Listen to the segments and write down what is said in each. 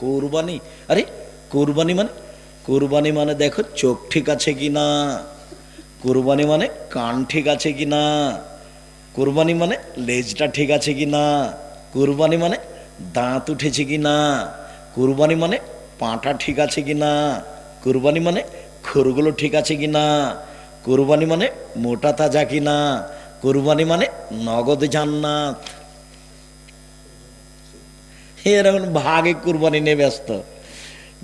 কোরবানি। আরে, কোরবানি মানে? কোরবানি মানে দেখো চোখ ঠিক আছে কি না? কোরবানি মানে কান ঠিক আছে কি না? কোরবানি মানে লেজটা ঠিক আছে কি না? কোরবানি মানে দাঁত উঠেছে কি না? কোরবানি মানে পাটা ঠিক আছে কি না? কোরবানি মানে খোরগুলো ঠিক আছে কি না? কোরবানি মানে মোটা তাজা কি না? কোরবানি মানে নগদ জান্নাত। এরকম ভাগে কুরবানি নিয়ে ব্যস্ত।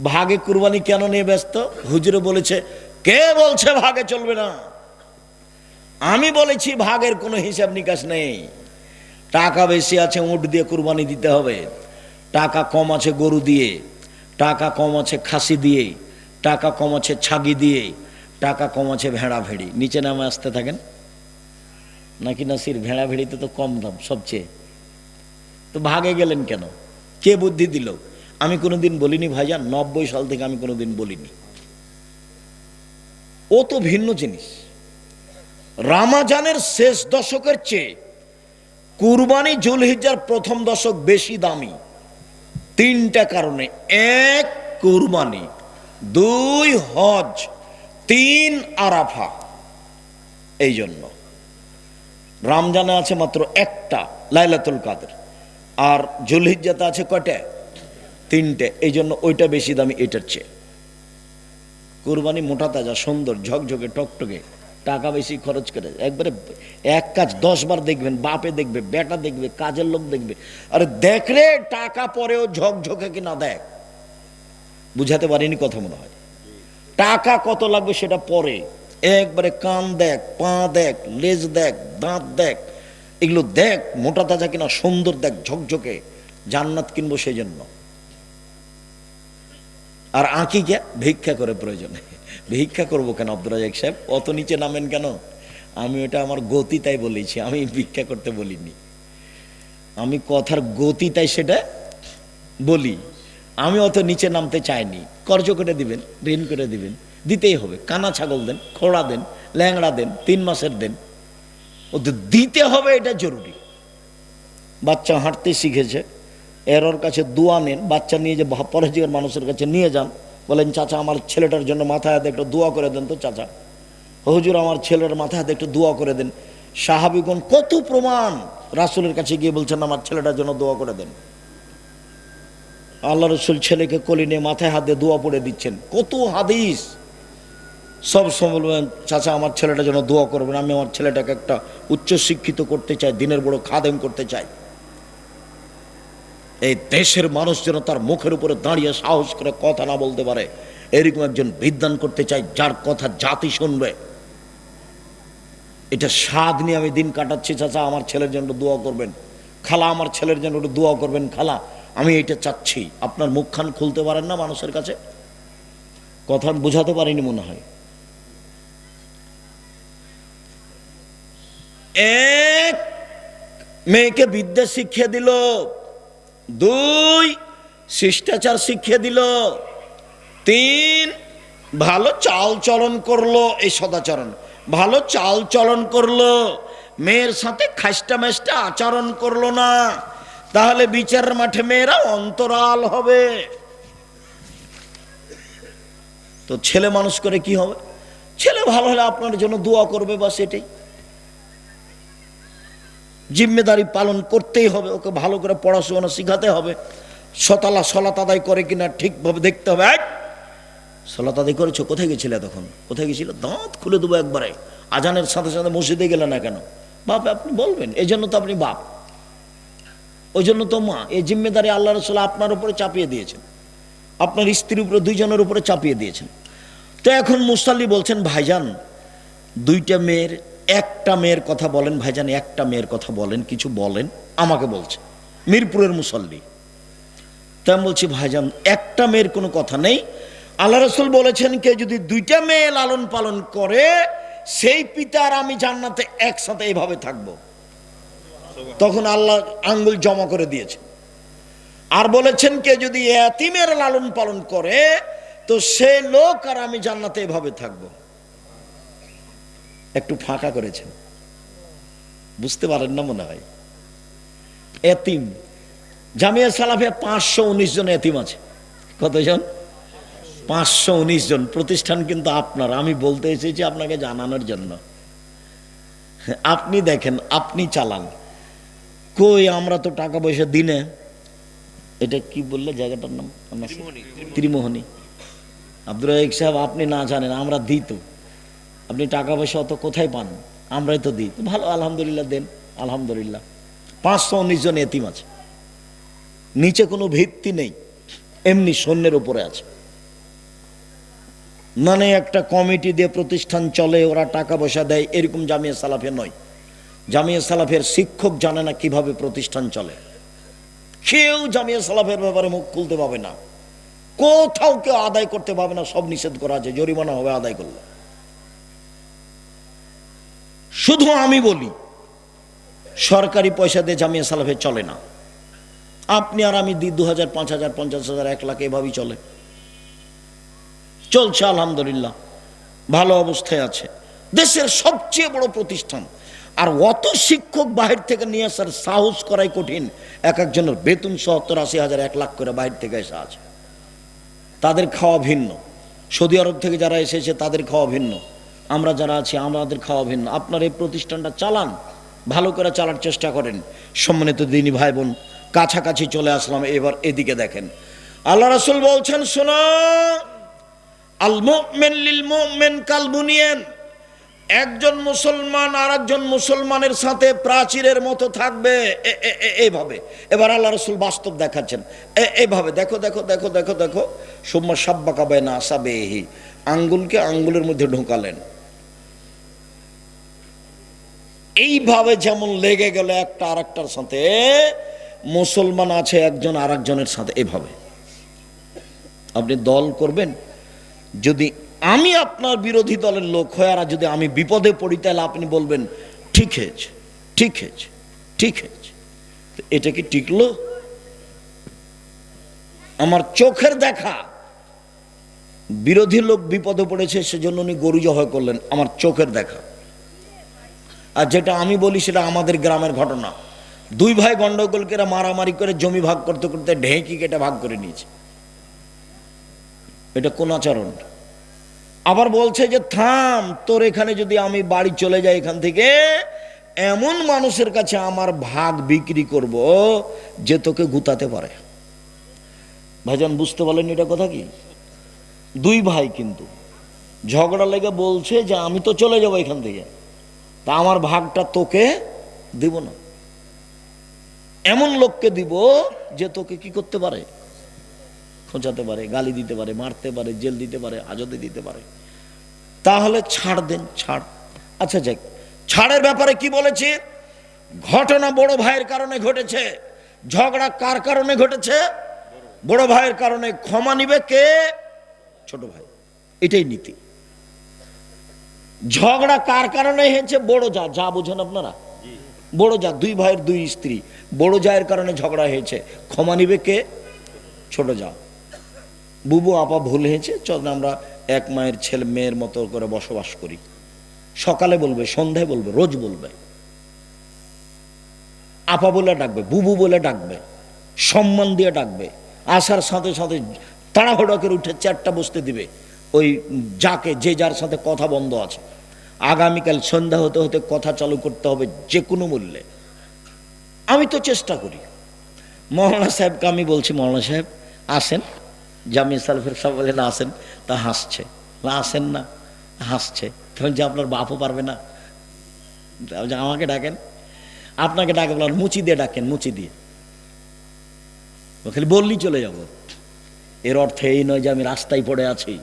ভাগে কুরবানি কেন নিয়ে ব্যস্ত? হুজুরে বলেছে, কে বলছে ভাগে চলবে না? আমি বলেছি ভাগের কোনো হিসাব নিকাশ নেই। টাকা বেশি আছে, উঁট দিয়ে কুরবানি দিতে হবে। টাকা কম আছে, গরু দিয়ে। টাকা কম আছে, খাসি দিয়ে। টাকা কম আছে, ছাগি দিয়ে। টাকা কম আছে, ভেড়া ভেড়ি। নিচে নামে আসতে থাকেন? নাকি নাসির ভেড়া ভেড়িতে তো কম দাম সবচেয়ে? তো ভাগে গেলেন কেন? কে বুদ্ধি দিল? আমি কোনোদিন বলিনি ভাইজান, নব্বই সাল থেকে আমি কোনোদিন বলিনি। ও তো ভিন্ন জিনিস। রামাজানের শেষ দশকের চেয়ে কুরবানি জুলহিজার প্রথম দশক বেশি দামি। তিনটা কারণে। এক, কুরবানি। দুই, হজ। তিন, আরাফা। এই জন্য। রামজানে আছে মাত্র একটা, লাইলাতুল কাদের। আর জুলহিজ্জাতে আছে কয়টা? তিনটে। এই জন্য ওইটা বেশি দামি, এটার চেয়ে। কোরবানি মোটা তাজা, সুন্দর, ঝকঝকে, টকটকে, টাকা বেশি খরচ করে। একবারে এক কাজ দশ বার দেখবেন, বাপে দেখবে, বেটা দেখবে, কাজের লোক দেখবে। আরে দেখলে টাকা পরেও ঝকঝকে কি না দেখ? বুঝাতে পারিনি কথা মনে হয়। টাকা কত লাগবে সেটা পরে। একবারে কান দেখ, পা দেখ, লেজ দেখ, দাঁত দেখ এগুলো দেখ, মোটা তাজা কিনা, সুন্দর দেখ, ঝকঝকে, জান্নাত কিনবো সেই জন্য আর আঁকি কে? ভিক্ষা করে প্রয়োজনে। ভিক্ষা করব কেন আব্দুল রাজাক সাহেব? অত নিচে নামেন কেন? আমি ওটা আমার গতি তাই বলেছি, আমি ভিক্ষা করতে বলিনি। আমি কথার গতি তাই সেটা বলি। আমি অত নিচে নামতে চাইনি। কর্জ করে দিবেন, ঋণ করে দিবেন, দিতেই হবে। কানা ছাগল দেন, খোড়া দেন, ল্যাংড়া দেন, তিন মাসের দেন। ও তো দিতে হবে, এটা জরুরি। বাচ্চা হাঁটতে শিখেছে এর ওর কাছে দোয়া নেন, বাচ্চা নিয়ে যে পরেজিকের মানুষের কাছে নিয়ে যান, বলেন, চাচা, আমার ছেলেটার জন্য মাথায় হাতে একটু দোয়া করে দেন তো, চাচা। হুজুর, আমার ছেলের মাথায় হাতে একটু দোয়া করে দেন। সাহাবিগণ কত প্রমাণ রাসুলের কাছে গিয়ে বলছেন, আমার ছেলেটার জন্য দোয়া করে দেন। আল্লাহ রসুল ছেলেকে কলিনে মাথায় হাতে দোয়া পড়ে দিচ্ছেন। কত হাদিস। সব সময় বলবেন, চাচা, আমার ছেলেটার জন্য দোয়া করবেন, আমি আমার ছেলেটাকে একটা উচ্চ শিক্ষিত করতে চাই, দিনের বড় খাদেম করতে চাই। এই দেশের মানুষ যেন তার মুখের উপরে দাঁড়িয়ে সাহস করে কথা না বলতে পারে, এরকম একজন বিদ্যান করতে চাই, যার কথা জাতি শুনবে। এটা স্বাদ নিয়ে আমি দিন কাটাচ্ছি, চাচা, আমার ছেলের জন্য দোয়া করবেন। খালা, আমার ছেলের জন্য একটু দোয়া করবেন, খালা, আমি এটা চাচ্ছি। আপনার মুখখান খুলতে পারেন না মানুষের কাছে? কথা বোঝাতে পারিনি মনে হয়। এক মেয়েকে বিদ্যা শিখিয়ে দিল। দুই, শিষ্টাচার শিখিয়ে দিল। তিন, ভালো চাল চলন করল এই সদাচরণ। ভালো চাল চলন করল। মেয়ের সাথে খাস্টা মেস্টা আচরণ করল না। তাহলে বিচারের মাঠে মেয়েরা অন্তরাল হবে। তো ছেলে মানুষ করে কি হবে? ছেলে ভালো হলে আপনার জন্য দোয়া করবে বা সেটাই জিম্মেদারি পালন করতেই হবে, ওকে ভালো করে পড়াশোনা শিখাতে হবে। সতালা সলাত আদায় করে কিনা ঠিকভাবে দেখতে হবে। এক, সলাত আদায় করেছ, কোথায় গেছিলে তখন? কোথায় গেছিল? দাঁত খুলে দেবো একবারে। আজানের সাথে সাথে মসজিদে গেলে না কেন? বাপ, আপনি বলবেন, এই জন্য তো আপনি বাপ। ওই জন্য তো মা, এই জিম্মেদারি আল্লাহ রসুল আপনার উপরে চাপিয়ে দিয়েছেন। আপনার স্ত্রীর উপরে, দুইজনের উপরে চাপিয়ে দিয়েছেন। তো এখন মুসাল্লি বলছেন, ভাইজান, দুইটা মেয়ের একটা মেয়ের কথা বলেন, ভাইজান একটা মেয়ের কথা বলেন, কিছু বলেন, আমাকে বলছে। মিরপুরের মুসল্লি। তা আমি বলছি, ভাইজান, একটা মেয়ের কোনো কথা নেই। আল্লাহ রসুল বলেছেন কে যদি দুইটা মেয়ে লালন পালন করে, সেই পিতার আমি জান্নাতে একসাথে এইভাবে থাকব। তখন আল্লাহ আঙ্গুল জমা করে দিয়েছে। আর বলেছেন কে যদি এতিমের লালন পালন করে, তো সে লোক আর আমি জান্নাতে এভাবে থাকব। একটু ফাঁকা করেছেন। বুঝতে পারেন না মনে হয়। এতিম। জামিয়া সালাফে পাঁচশো উনিশ জন এতিম আছে। কতজন? পাঁচশো উনিশ জন। প্রতিষ্ঠান কিন্তু আপনার। আমি বলতে এসেছি আপনাকে জানানোর জন্য। আপনি দেখেন আপনি চালান। কই আমরা তো টাকা পয়সা দিনে এটা কি বললে জায়গাটার নাম? আমার ত্রিমোহনী। আব্দুর সাহেব আপনি না জানেন আমরা দিই তো। আপনি টাকা পয়সা অত কোথায় পান? আমরাই তো দিই। ভালো, আলহামদুলিল্লাহ, দেন। আলহামদুলিল্লাহ। পাঁচশো উনিশ জন এতিম আছে। নিচে কোনো ভিত্তি নেই। এমনি সৈন্যের উপরে আছে। মানে একটা কমিটি দিয়ে প্রতিষ্ঠান চলে, ওরা টাকা পয়সা দেয়, এরকম জামিয়া সালাফে নয়। জামিয়া সালাফের শিক্ষক জানে না কীভাবে প্রতিষ্ঠান চলে। কেউ জামিয়া সালাফের ব্যাপারে মুখ খুলতে পাবে না। কোথাও কেউ আদায় করতে পারবে না, সব নিষেধ করা আছে। জরিমানা হবে, আদায় করলে। শুধু আমি বলি, সরকারি পয়সা দিয়ে জামিয়া সালাফে চলে না। আপনি আর আমি দিই দু হাজার পাঁচ হাজার, পঞ্চাশ হাজার, এক লাখ এভাবেই চলে। চলছে আলহামদুলিল্লাহ, ভালো অবস্থায় আছে। দেশের সবচেয়ে বড় প্রতিষ্ঠান। আর অত শিক্ষক বাহির থেকে নিয়ে আসার সাহস করাই কঠিন। এক একজনের বেতন সত্তর, আশি হাজার, এক লাখ করে বাহির থেকে এসে আছে। তাদের খাওয়া ভিন্ন। সৌদি আরব থেকে যারা এসেছে, তাদের খাওয়া ভিন্ন। আমরা যারা আছি, আমাদের খাওয়া ভিন্ন। আপনার এই প্রতিষ্ঠানটা চালান, ভালো করে চালার চেষ্টা করেন। সম্মানিত দিনী ভাই বোন কাছাকাছি চলে আসলাম, এবার এদিকে দেখেন। আল্লাহ রাসুল বলছেন, শোনো, আল মুমিন লিল মুমিন কাল বুনিয়ান একজন মুসলমান আর একজন মুসলমানের সাথে প্রাচীরের মতো থাকবে। এইভাবে। এবার আল্লাহ রসুল বাস্তব দেখাচ্ছেন। এইভাবে। দেখো দেখো দেখো দেখো দেখো। সোম্মা সাব্বা কাবাই না আসাবেহি। আঙ্গুলকে আঙ্গুলের মধ্যে ঢোকালেন। এইভাবে যেমন লেগে গেল একটা আর একটার সাথে, মুসলমান আছে একজন আর একজনের সাথে, এভাবে। আপনি দল করবেন, যদি আমি আপনার বিরোধী দলের লোক হয়ে আর যদি আমি বিপদে পড়ি, তাহলে আপনি বলবেন, ঠিক হয়েছে ঠিক হয়েছে ঠিক হয়েছে। এটা কি টিকলো? আমার চোখের দেখা, বিরোধী লোক বিপদে পড়েছে, সেজন্য উনি গরু জহয় করলেন, আমার চোখের দেখা। আর যেটা আমি বলি সেটা আমাদের গ্রামের ঘটনা। দুই ভাই গন্ডগোলকেরা মারামারি করে জমি ভাগ করতে করতে ঢেঁকি কেটে ভাগ করে নিয়েছে। এটা কোন আচরণ? আবার বলছে যে, থাম, তোর এখানে যদি আমি বাড়ি চলে যাই এখান থেকে, এমন মানুষের কাছে আমার ভাগ বিক্রি করব যে তোকে গুতাতে পারে। ভাইজান, বুঝতে পারলেন এটা কথা কি? দুই ভাই কিন্তু ঝগড়া লেগে বলছে যে, আমি তো চলে যাব এখান থেকে। তা আমার ভাগটা তোকে দিব না। এমন লোককে দিব যে তোকে কি করতে পারে? খোঁচাতে পারে, গালি দিতে পারে, মারতে পারে, জেল দিতে পারে আজতে দিতে পারে। তাহলে ছাড় দেন, ছাড়। আচ্ছা যাক ছাড়ের ব্যাপারে কি বলেছি? ঘটনা বড় ভাইয়ের কারণে ঘটেছে। ঝগড়া কার কারণে ঘটেছে? বড় ভাইয়ের কারণে ক্ষমা নিবে কে? ছোট ভাই। এটাই নীতি। ঝগড়া কার কারণে হয়েছে? বড় যা যা বোঝেন আপনারা। বড় যা, দুই ভাইয়ের দুই স্ত্রী। বড় জায়ের কারণে ঝগড়া হয়েছে। ক্ষমা নিবে কে? ছোট যা। বুবু, আপা, ভুল হয়েছে? চল আমরা এক মায়ের ছেলে, মেয়ের মতো করে বসবাস করি। সকালে বলবে, সন্ধ্যায় বলবে, রোজ বলবে। আপা বলে ডাকবে, বুবু বলে ডাকবে, সম্মান দিয়ে ডাকবে। আসার সাথে সাথে তাড়াহুড়া করে উঠে চারটা বসতে দিবে। ওই যাকে, যে যার সাথে কথা বন্ধ আছে। আগামীকাল সন্ধ্যা হতে হতে কথা চালু করতে হবে যে কোনো মূল্যে। আমি তো চেষ্টা করি। মৌলানা সাহেবকে আমি বলছি, মৌলানা সাহেব, আসেন। জামি সালফের সব বলে না আসেন। তা হাসছে। আসেন না। হাসছে। তখন যে আপনার বাপও পারবে না। আমাকে ডাকেন। আপনাকে ডাকে বলার মুচি দিয়ে ডাকেন, মুচি দিয়ে। খালি বললেই চলে যাব। এর অর্থ এই নয় যে আমি রাস্তায় পড়ে আছি।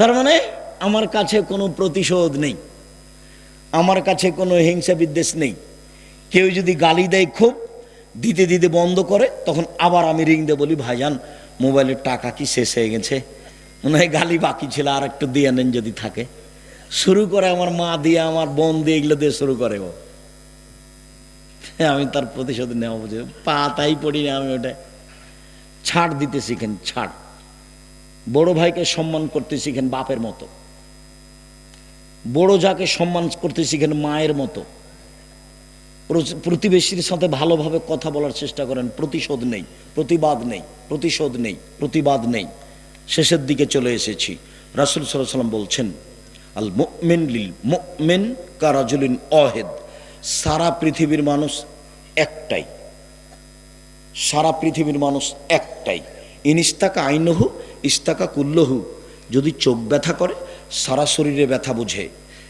তার মানে আমার কাছে কোনো প্রতিশোধ নেই। আমার কাছে কোনো হিংসা বিদ্বেষ নেই। কেউ যদি গালি দেয় খুব, দিতে দিতে বন্ধ করে, তখন আবার আমি রিং দিয়ে বলি, ভাইজান, মোবাইলের টাকা কি শেষ হয়ে গেছে? মনে হয় গালি বাকি ছিল, আর একটু দিয়ে নেন যদি থাকে। শুরু করে আমার মা দিয়ে, আমার বোন দিয়ে, এগুলো দিয়ে শুরু করে ও। আমি তার প্রতিশোধ নেওয়া বুঝে, পাতাই পড়ি না আমি ওটা ছাড় দিতে শিখেন ছাড়। বড় ভাইকে সম্মান করতে শিখেন বাপের মতো। বড় যাকে সম্মান করতে শিখেন মায়ের মতো। প্রতিবেশীর সাথে ভালোভাবে কথা বলার চেষ্টা করেন, প্রতিশোধ নেই, প্রতিবাদ নেই, প্রতিশোধ নেই, প্রতিবাদ নেই। শেষের দিকে চলে এসেছি। রাসুল সাল্লাম বলছেন, আল মুমিন লিল মুমিন কারাজুলিন অহেদ সারা পৃথিবীর মানুষ একটাই। সারা পৃথিবীর মানুষ একটাই। ইনিস্তাকা আইনহু ইস্তাকা কুল্লহু, যদি চোখ ব্যথা করে, সারা শরীরে ব্যথা বুঝে।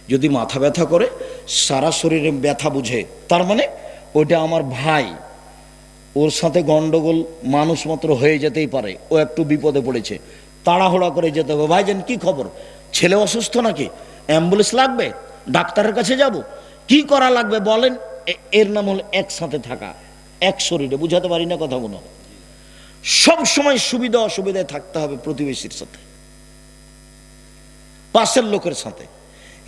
যদি মাথা ব্যথা করে, সারা শরীরে ব্যথা বুঝে। তার মানে ওইটা আমার ভাই। ওর সাথে গন্ডগোল মানুষ মাত্র হয়ে যেতেই পারে। ও একটু বিপদে পড়েছে। তাড়াহুড়া করে যেতে হবে। ভাই ভাইজান, কি খবর? ছেলে অসুস্থ নাকি? অ্যাম্বুলেন্স লাগবে? ডাক্তারের কাছে যাব? কি করা লাগবে বলেন? এর নাম হল একসাথে থাকা। এক শরীরে, বুঝাতে পারি না কথাগুলো সব সময় সুবিধা অসুবিধায় থাকতে হবে প্রতিবেশীর সাথে। পাশের লোকের সাথে।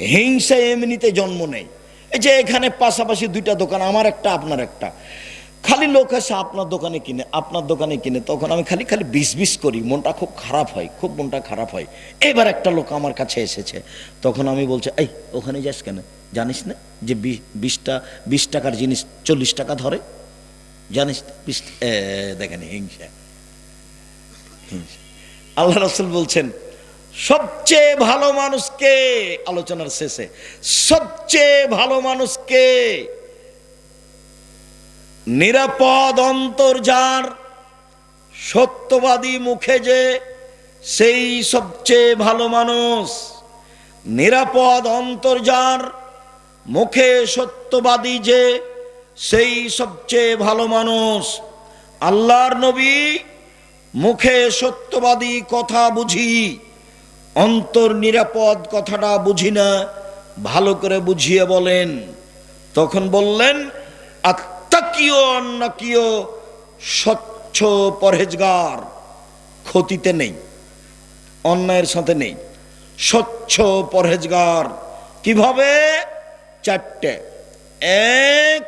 হিংসা এমনিতে জন্ম নেই। এই যে এখানে পাশাপাশি দুইটা দোকান, আমার একটা, আপনার একটা। খালি লোক আসে আপনার দোকানে কিনে, আপনার দোকানে কিনে, তখন আমি খালি খালি বিষ বিষ করি, মনটা খুব খারাপ হয়, খুব মনটা খারাপ হয়। এবার একটা লোক আমার কাছে এসেছে, তখন আমি বলছি, এই, ওখানে যাস কেন? জানিস না যে বিশটা, বিশ টাকার জিনিস চল্লিশ টাকা ধরে? জানিস? বিশ দেখেন হিংসা। আল্লাহ রসুল বলছেন, সবচেয়ে ভালো মানুষকে আলোচনার শেষে, সবচেয়ে ভালো মানুষকে নিরাপদ অন্তর যার, সত্যবাদী মুখে যে, সেই সবচেয়ে ভালো মানুষ। নিরাপদ অন্তর যার, মুখে সত্যবাদী যে, সেই সবচেয়ে ভালো মানুষ। আল্লাহর নবী মুখে সত্যবাদী কথা বুঝি, অন্তর নিরাপদ কথাটা বুঝি না, ভালো করে বুঝিয়ে বলেন। তখন বললেন স্বচ্ছ পরহেজগার, ক্ষতিতে নেই, অন্যায়ের সাথে নেই, স্বচ্ছ পরহেজগার। কীভাবে? চারটে। এক,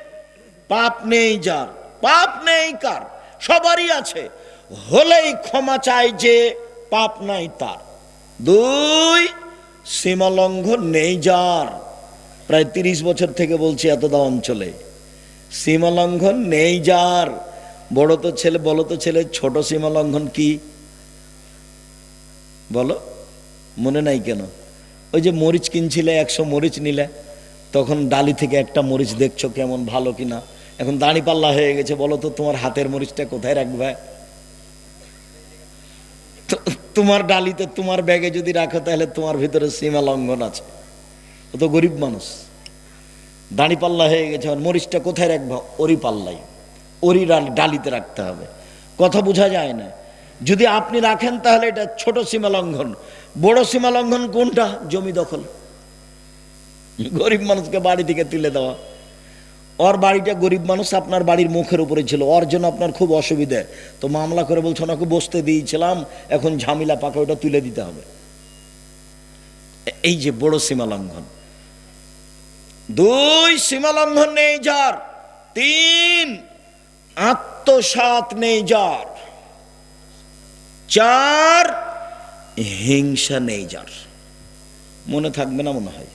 পাপ নেই যার, পাপ নেই কার, সবারই আছে। হলেই ক্ষমা চাই যে পাপ নাই তার। দুই, সীমালঙ্ঘন নেই যার। প্রায় তিরিশ বছর থেকে বলছি এতদা অঞ্চলে। সীমালঙ্ঘন নেই যার। বড় তো ছেলে, বলো তো ছেলে, ছোট সীমালঙ্ঘন কি? বলো, মনে নাই কেন? ওই যে মরিচ কিনছিলে, একশো মরিচ নিলে, তখন ডালি থেকে একটা মরিচ দেখছ কেমন ভালো কিনা? এখন দাড়ি পাল্লা হয়ে গেছে, বলো তো তোমার হাতের মরিচটা কোথায় রাখবে? তোমার ডালিতে, তোমার ব্যাগে যদি রাখো, তাহলে তোমার ভিতরে সীমা লঙ্ঘন আছে। ও তো গরিব মানুষ। দাড়ি পাল্লা হয়ে গেছে আর মরিচটা কোথায় রাখবা? ওরি পাল্লাই ওরি ডালিতে রাখতে হবে। কথা বোঝা যায় না। যদি আপনি রাখেন, তাহলে এটা ছোট সীমা লঙ্ঘন। বড় সীমা লঙ্ঘন কোনটা? জমি দখল। গরিব মানুষকে বাড়ি থেকে তুলে দেওয়া। ওর বাড়িটা গরিব মানুষ আপনার বাড়ির মুখের উপরে ছিল, ওর জন্য আপনার খুব অসুবিধে। তো মামলা করে বলছে, ওনাকে বসতে দিয়েছিলাম, এখন ঝামেলা পাকা, ওটা তুলে দিতে হবে। এই যে বড় সীমা লঙ্ঘন। দুই সীমা লঙ্ঘন নেই যার, তিন আত্মসাত নেই যার, চার হিংসা নেই যার। মনে থাকবে না মনে হয়।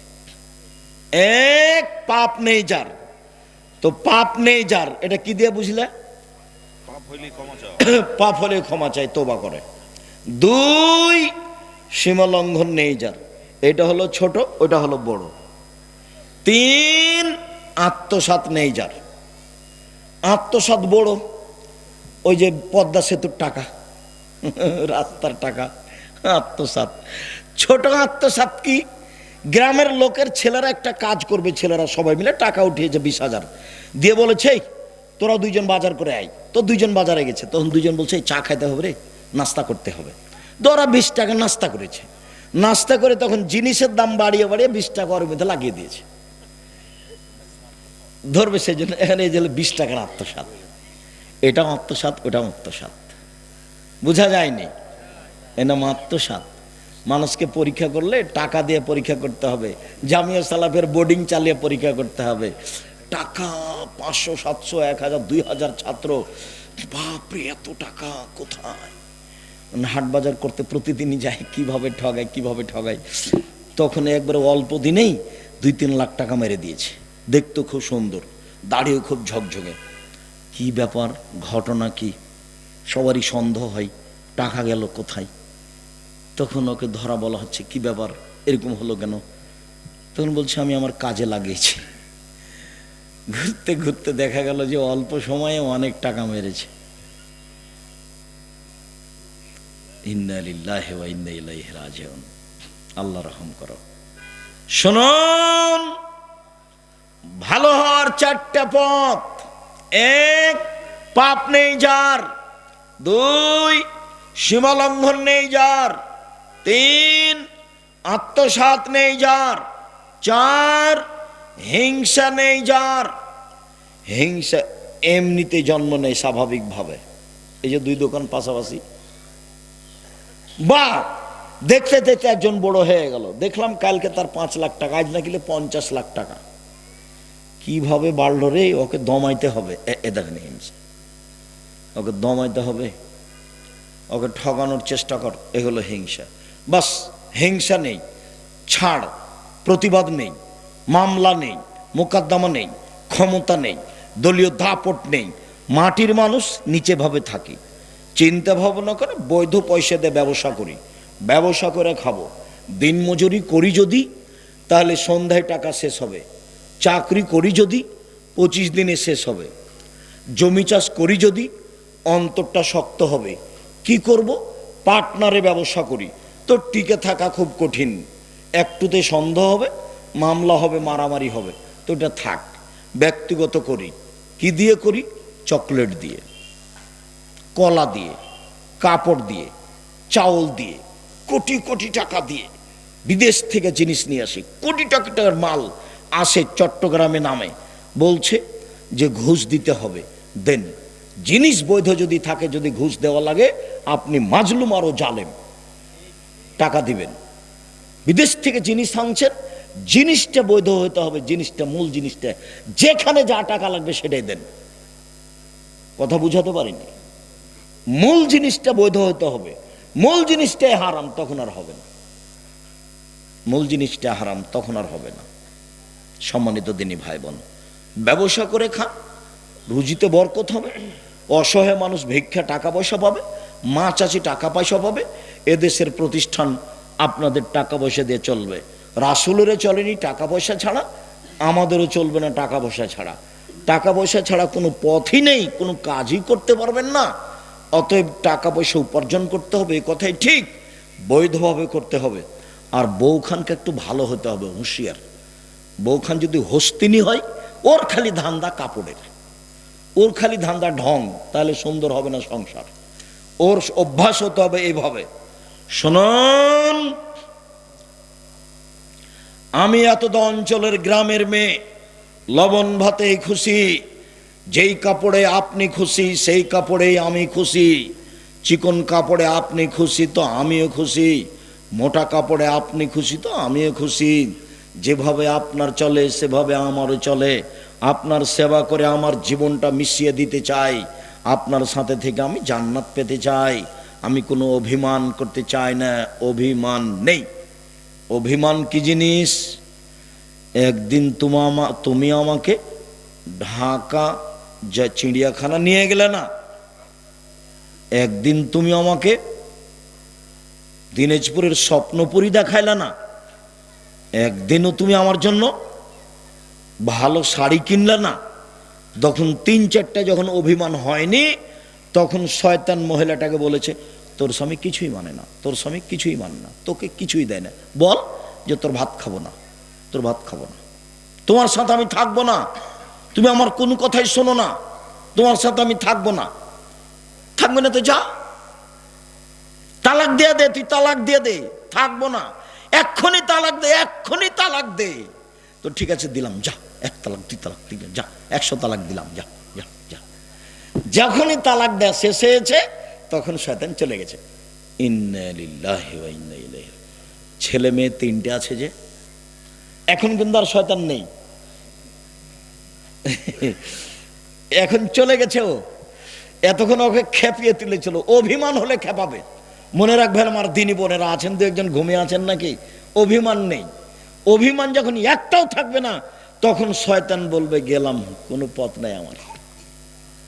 এক পাপ নেই যার। তো পাপ নেই যার। এটা কি দিয়ে বুঝলে? পাপ হলে ক্ষমা চাই তোবা করে। দুই সীমা লঙ্ঘন নেই যার। এটা হলো ছোট ওটা হলো বড়। তিন আত্মসাত নেই যার। আত্মসাত বড় ওই যে পদ্মা সেতুর টাকা। রাস্তার টাকা। আত্মসাত ছোট আত্মসাত কি? গ্রামের লোকের ছেলেরা একটা কাজ করবে ছেলেরা সবাই মিলে টাকা উঠিয়েছে বিশ হাজার। দিয়ে বলেছে তোরা দুইজন বাজার করে আয়। তো দুইজন বাজারে গেছে। তখন দুইজন বলছে "এই, চা খাইতে হবে রে নাস্তা করতে হবে। ওরা বিশ টাকা নাস্তা করেছে। নাস্তা করে তখন জিনিসের দাম বাড়িয়ে বাড়িয়ে বিশ টাকা ওর মধ্যে লাগিয়ে দিয়েছে। ধরবে সেই জন্য এখানে এই যে বিশ টাকার আত্মসাত এটাও আত্মসাত ওটাও আত্মসাত বোঝা যায়নি? এ নাম আত্মসাত মানুষকে পরীক্ষা করলে টাকা দিয়ে পরীক্ষা করতে হবে। জামিয়া সালাফের বোর্ডিং চালিয়ে পরীক্ষা করতে হবে। টাকা পাঁচশো, সাতশো, এক হাজার, দুই হাজার ছাত্র। বাপরে, এত টাকা কোথায়? হাট বাজার করতে প্রতিদিনই যায়, কীভাবে ঠগায় কীভাবে ঠগায়। তখন একবারে অল্প দিনেই দুই, তিন লাখ টাকা মেরে দিয়েছে। দেখতো খুব সুন্দর, দাড়িও খুব ঝকঝকে। কি ব্যাপার, ঘটনা কি? সবারই সন্দেহ হয়, টাকা গেল কোথায়? তখন ওকে ধরা বলা হচ্ছে, কি ব্যাপার? এরকম হলো কেন? তখন বলছে, আমি আমার কাজে লাগিয়েছি। ঘুরতে ঘুরতে দেখা গেল যে অল্প সময়ে অনেক টাকা মেরেছে। আল্লাহ রহম করো। শুনুন, ভালো হওয়ার চারটা পথ। এক, পাপ নেই যার। দুই, সীমালঙ্ঘন নেই যার। তিন, আত্মসাত নেই যার। চার, হিংসা নেই যার। হিংসা এমনিতে জন্ম নেই স্বাভাবিকভাবে। এই যে দুই দোকান পাশাপাশি। বা, দেখতে দেখতে একজন বড় হয়ে গেল। দেখলাম কালকে তার পাঁচ লাখ টাকা, আজ না কিলে পঞ্চাশ লাখ টাকা। কীভাবে বাড়লো রে? ওকে দমাইতে হবে। এ- দেখেন হিংসা। ওকে দমাইতে হবে। ওকে ঠকানোর চেষ্টা কর। এগুলো হিংসা। বাস হিংসা নেই, ছাড়, প্রতিবাদ নেই, মামলা নেই, মোকদ্দমা নেই, ক্ষমতা নেই, দলীয় দাপট নেই। মাটির মানুষ নিচে ভাবে থাকি। চিন্তা ভাবনা করে বৈধ পয়সা দিয়ে ব্যবসা করি। ব্যবসা করে খাব। দিনমজুরি করি যদি, তাহলে সন্ধ্যায় টাকা শেষ হবে। চাকরি করি যদি, পঁচিশ দিনে শেষ হবে। জমি চাষ করি যদি, অন্তরটা শক্ত হবে। কি করব? পার্টনারে ব্যবসা করি। তো টিকে থাকা খুব কঠিন। একটুতে সন্দেহ হবে, মামলা হবে, মারামারি হবে। তো এটা থাক, ব্যক্তিগত করি। কি দিয়ে করি? চকলেট দিয়ে, কলা দিয়ে, কাপড় দিয়ে, চাউল দিয়ে, কোটি কোটি টাকা দিয়ে, বিদেশ থেকে জিনিস নিয়ে আসি। কোটি টাকা টাকার মাল আসে চট্টগ্রামে নামে। বলছে যে ঘুষ দিতে হবে, দেন। জিনিস বৈধ যদি থাকে, যদি ঘুষ দেওয়া লাগে, আপনি মাজলুম আরও জালেম। টাকা দিবেন। বিদেশ থেকে জিনিস আনছেন, জিনিসটা বৈধ হতে হবে, জিনিসটা, মূল জিনিসটা। যেখানে যা টাকা লাগবে সেটাই দেন। কথা বুঝাতে পারিনি? মূল জিনিসটা বৈধ হতে হবে। মূল জিনিসটাই হারাম, তখন আর হবে না। মূল জিনিসটা হারাম, তখন আর হবে না। সম্মানিত দিনী ভাই বোন ব্যবসা করে খান, রুজিতে বরকত হবে, অসহায় মানুষ ভিক্ষা টাকা পয়সা পাবে মা চাচি টাকা পয়সা পাবে, এদেশের প্রতিষ্ঠান আপনাদের টাকা পয়সা দিয়ে চলবে। রাসুলেরও চলেনি টাকা পয়সা ছাড়া, আমাদেরও চলবে না টাকা পয়সা ছাড়া। টাকা পয়সা ছাড়া কোনো পথই নেই, কোনো কাজই করতে পারবেন না। অতএব টাকা পয়সা উপার্জন করতে হবে, এ কথাই ঠিক। বৈধভাবে করতে হবে। আর বউখানকে একটু ভালো হতে হবে, হুঁশিয়ার। বউখান যদি হস্তিনী হয়, ওর খালি ধান্দা কাপড়ের। ওর খালি ধান্দা ঢং, তাহলে সুন্দর হবে না সংসার। ওর অভ্যাস হতে হবে এইভাবে। শুনুন, আমি এত অঞ্চলের গ্রামের মেয়ে, লবণ ভাতে খুশি, যেই কাপড়ে আপনি খুশি, সেই কাপড়েই আমি খুশি, চিকন কাপড়ে আপনি খুশি তো আমিও খুশি, মোটা কাপড়ে আপনি খুশি তো আমিও খুশি, যেভাবে আপনার চলে সেভাবে আমারও চলে, আপনার সেবা করে আমার জীবনটা মিশিয়ে দিতে চাই আপনার সাথে থেকে আমি জান্নাত পেতে চাই। আমি কোনো অভিমান করতে চাই না। অভিমান নেই। অভিমান কি জিনিস? একদিন তোমা তুমি আমাকে ঢাকা যা চিড়িয়াখানা নিয়ে গেলে না? একদিন তুমি আমাকে দিনাজপুরের স্বপ্নপুরী দেখাইলে না? একদিনও তুমি আমার জন্য ভালো শাড়ি কিনলে না? তখন তিন চারটা যখন অভিমান হয়নি, তখন শয়তান মহিলাটাকে বলেছে, তোর স্বামী কিছুই মানে না, তোর স্বামী কিছুই মানে না, তোকে কিছুই দেয় না। বল যে তোর ভাত খাব না, তোর ভাত খাব না। তোমার সাথে আমি থাকব না, তুমি আমার কোনো কথাই শোনো না, তোমার সাথে আমি থাকব না। থাকবে না তো যা। তালাক দিয়ে দে, তুই তালাক দিয়ে দে, থাকব না। এক্ষুনি তালাক দে, এক্ষুনি তালাক দে। তো ঠিক আছে, দিলাম, যা। এক তালাক, দুই তালাক দিলাম যা, একশো তালাক দিলাম, যা যা যা। যখনই তালাক দেয়া শেষ হয়েছে, তখন শয়তান চলে গেছে। ছেলে মেয়ে তিনটে আছে যে, এখন কিন্তু আর শয়তান নেই। এখন চলে গেছে ও। এতক্ষণ ওকে খেপিয়ে তুলেছিল, অভিমান হলে খেপাবে। মনে রাখবেন আমার দিনী বোনেরা আছেন, দু একজন ঘুমিয়ে আছেন নাকি? অভিমান নেই। অভিমান যখন একটাও থাকবে না তখন শয়তান বলবে গেলাম কোনো পথ নাই আমার।